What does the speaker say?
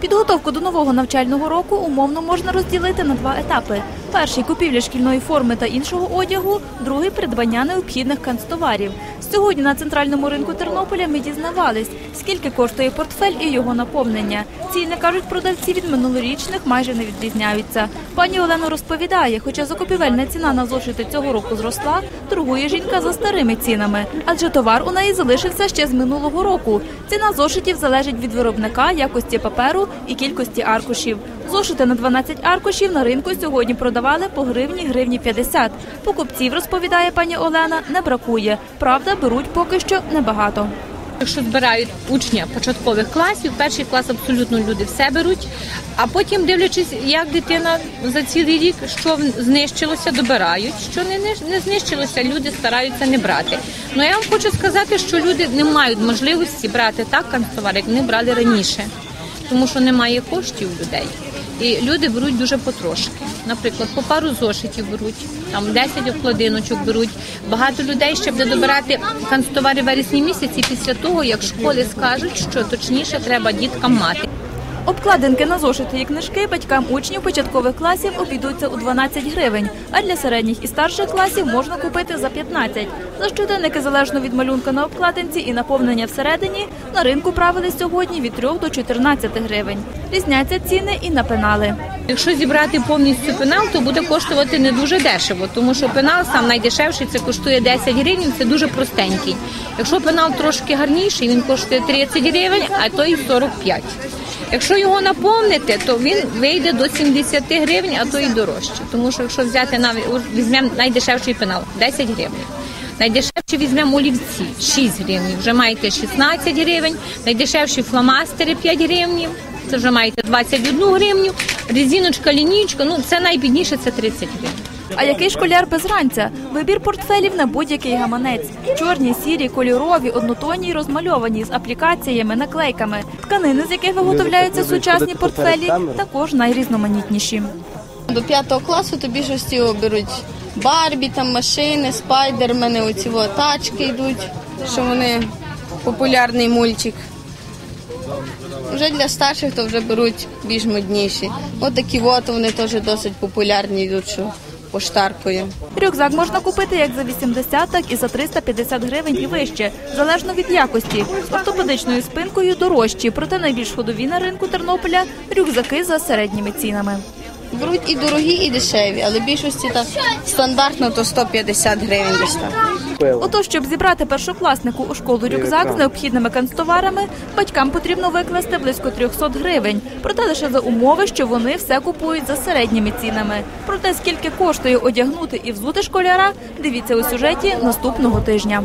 Підготовку до нового навчального року умовно можна розділити на два етапи: перший купівля шкільної форми та іншого одягу, другий придбання необхідних канцтоварів. Сьогодні на центральному ринку Тернополя ми дізнавались, скільки коштує портфель і його наповнення. Ціни кажуть продавці від минулорічних майже не відрізняються. Пані Олена розповідає, хоча закупівельна ціна на зошити цього року зросла, торгує жінка за старими цінами, адже товар у неї залишився ще з минулого року. Ціна зошитів залежить від виробника, якості паперу і кількості аркушів. Зошити на 12 аркушів на ринку сьогодні продавали по гривні гривні 50. Покупців, розповідає пані Олена, не бракує. Правда, беруть поки що небагато. Якщо збирають учня початкових класів, перший клас абсолютно люди все беруть, а потім, дивлячись, як дитина за цілий рік, що знищилося, добирають. Що не, знищилося, люди стараються не брати. Ну я вам хочу сказати, що люди не мають можливості брати так канцтовар, як вони брали раніше, тому що немає коштів людей. І люди беруть дуже потрошки. Наприклад, по пару зошитів беруть, там 10 обкладиночок беруть. Багато людей ще буде добирати канцтовари вересні місяці після того, як школи скажуть, що точніше треба діткам мати. Обкладинки на зошити і книжки батькам учнів початкових класів обійдуться у 12 гривень, а для середніх і старших класів можна купити за 15. За щоденники залежно від малюнка на обкладинці і наповнення всередині на ринку правили сьогодні від 3 до 14 гривень. Різняться ціни і на пенали. Якщо зібрати повністю пенал, то буде коштувати не дуже дешево, тому що пенал сам найдешевший це коштує 10 гривень, це дуже простенький. Якщо пенал трошки гарніший, він коштує 30 гривень, а то і 45. Якщо його наповнити, то він вийде до 70 гривень, а то і дорожче. Тому що якщо взяти навіть візьмемо найдешевший пенал 10 гривень. Найдешевші візьмемо олівці 6 гривень, вже маєте 16 гривень, найдешевші фломастери 5 гривень, це вже маєте 21 гривню, резиночка, лінійка, ну це найбідніше, це 30 гривень. А який школяр без ранця? Вибір портфелів на будь-який гаманець. Чорні, сірі, кольорові, однотонні й розмальовані з аплікаціями, наклейками. Тканини, з яких виготовляються сучасні портфелі, також найрізноманітніші. До п'ятого класу то більшості беруть Барбі, там машини, спайдермени, оці тачки йдуть, що вони популярний мультик. Вже для старших то вже беруть більш модніші. От такі от вони теж досить популярні йдуть, поштаркою. Рюкзак можна купити як за 80, так і за 350 гривень і вище, залежно від якості. Ортопедичною спинкою дорожчі, проте найбільш ходові на ринку Тернополя рюкзаки за середніми цінами. Беруть і дорогі, і дешеві, але в більшості так стандартно то 150 гривень десь так. Отож, щоб зібрати першокласнику у школу рюкзак з необхідними канцтоварами, батькам потрібно викласти близько 300 гривень. Проте лише за умови, що вони все купують за середніми цінами. Проте скільки коштує одягнути і взути школяра, дивіться у сюжеті наступного тижня.